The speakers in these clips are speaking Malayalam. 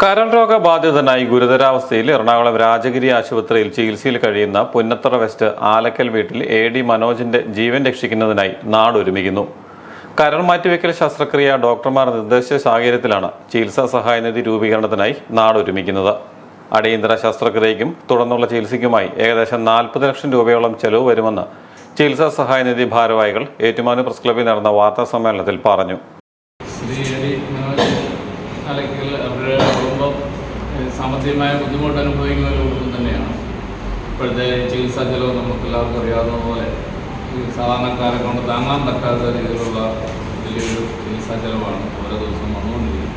കരൾ രോഗബാധിതനായി ഗുരുതരാവസ്ഥയിൽ എറണാകുളം രാജഗിരി ആശുപത്രിയിൽ ചികിത്സയിൽ കഴിയുന്ന പുന്നത്തറ വെസ്റ്റ് ആലക്കൽ വീട്ടിൽ എ ഡി മനോജിന്റെ ജീവൻ രക്ഷിക്കുന്നതിനായി നാടൊരുമിക്കുന്നു. കരൾ മാറ്റിവെക്കൽ ശസ്ത്രക്രിയ ഡോക്ടർമാർ നിർദ്ദേശിച്ച സാഹചര്യത്തിലാണ് ചികിത്സാ സഹായനിധി രൂപീകരണത്തിനായി നാടൊരുമിക്കുന്നത്. അടിയന്തര ശസ്ത്രക്രിയയ്ക്കും തുടർന്നുള്ള ചികിത്സയ്ക്കുമായി ഏകദേശം നാൽപ്പത് ലക്ഷം രൂപയോളം ചെലവ് വരുമെന്ന് ചികിത്സാ സഹായനിധി ഭാരവാഹികൾ ഏറ്റുമാനൂർ പ്രസ് ക്ലബ്ബിൽ നടന്ന വാർത്താ സമ്മേളനത്തിൽ പറഞ്ഞു. അലക്കൽ അവരുടെ കുടുംബം സാമ്പത്തികമായ ബുദ്ധിമുട്ട് അനുഭവിക്കുന്ന ഒരു കുടുംബം തന്നെയാണ്. ഇപ്പോഴത്തെ ചികിത്സാ ചെലവ് നമുക്ക് എല്ലാവർക്കും അറിയാവുന്ന പോലെ സാധാരണക്കാരെ കൊണ്ട് താങ്ങാൻ പറ്റാത്ത രീതിയിലുള്ള വലിയൊരു ചികിത്സാ ചെലവാണ് ഓരോ ദിവസം വന്നുകൊണ്ടിരിക്കുന്നത്.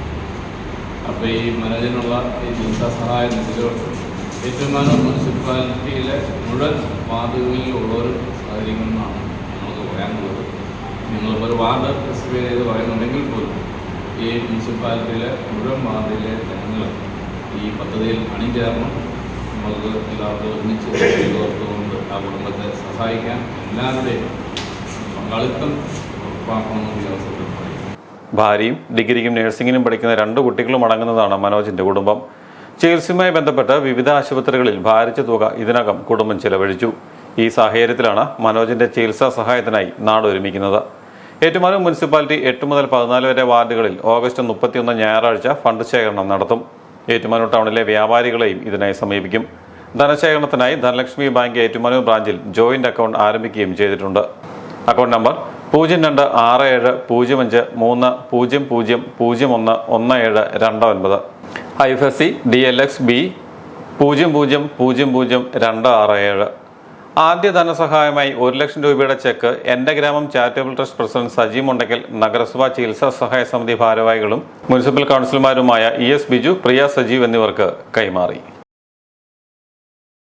അപ്പോൾ ഈ മനോജിനുള്ള ഈ ചികിത്സാ സഹായ നിധിയിലോട്ട് ഏറ്റുമാനൂർ മുനിസിപ്പാലിറ്റിയിലെ മുഴുവൻ വാർഡുകളിലുള്ളവരും സഹകരിക്കണമെന്നാണ് നമുക്ക് പറയാനുള്ളത്. നിങ്ങളിപ്പോൾ ഒരു വാർഡ് സ്പെസിഫൈ ചെയ്ത് പറയുന്നുണ്ടെങ്കിൽ പോലും ഈ മുനിസിപ്പാലിറ്റിയിലെ മുഴുവൻ വാർഡിലെ ജനങ്ങൾ ഈ പദ്ധതിയിൽ അണിചേർന്ന് നമുക്ക് എല്ലാവർക്കും ഒരുമിച്ച് ചെയ്തോർത്തുകൊണ്ട് ആ കുടുംബത്തെ സഹായിക്കാൻ എല്ലാവരുടെയും പങ്കാളിത്തം ഉറപ്പാക്കണമെന്ന് ഈ അവസരത്തിൽ ഭാര്യയും ഡിഗ്രിക്കും നഴ്സിംഗിനും പഠിക്കുന്ന രണ്ട് കുട്ടികളും അടങ്ങുന്നതാണ് മനോജിന്റെ കുടുംബം. ചികിത്സയുമായി ബന്ധപ്പെട്ട് വിവിധ ആശുപത്രികളിൽ ഭാരിച്ച തുക ഇതിനകം കുടുംബം ചെലവഴിച്ചു. ഈ സാഹചര്യത്തിലാണ് മനോജിന്റെ ചികിത്സാ സഹായത്തിനായി നാട് ഒരുമിക്കുന്നത് ഏറ്റുമാനൂർ മുനിസിപ്പാലിറ്റി എട്ട് മുതൽ പതിനാല് വരെ വാർഡുകളിൽ ഓഗസ്റ്റ് മുപ്പത്തിയൊന്ന് ഞായറാഴ്ച ഫണ്ട് ശേഖരണം നടത്തും. ഏറ്റുമാനൂർ ടൗണിലെ വ്യാപാരികളെയും ഇതിനായി സമീപിക്കും. ധനശേഖരണത്തിനായി ധനലക്ഷ്മി ബാങ്ക് ഏറ്റുമാനൂർ ബ്രാഞ്ചിൽ ജോയിന്റ് അക്കൗണ്ട് ആരംഭിക്കുകയും ചെയ്തിട്ടുണ്ട്. അക്കൗണ്ട് നമ്പർ പൂജ്യം രണ്ട് ആറ് ഏഴ് പൂജ്യം അഞ്ച് മൂന്ന് പൂജ്യം പൂജ്യം പൂജ്യം ഒന്ന് ഒന്ന് ഏഴ് രണ്ട് ഒൻപത്. I F S C D L X B പൂജ്യം പൂജ്യം പൂജ്യം പൂജ്യം രണ്ട് ആറ് ഏഴ്. ആദ്യ ധനസഹായമായി ഒരു ലക്ഷം രൂപയുടെ ചെക്ക് എന്റെ ഗ്രാമം charitable trust president Saji Mundakkal നഗരസഭാ ചികിത്സാ സഹായ സമിതി ഭാരവാഹികളും മുനിസിപ്പൽ കൗൺസിലർമാരുമായ ഇ എസ് ബിജു പ്രിയ സജീവ് എന്നിവർക്ക് കൈമാറി.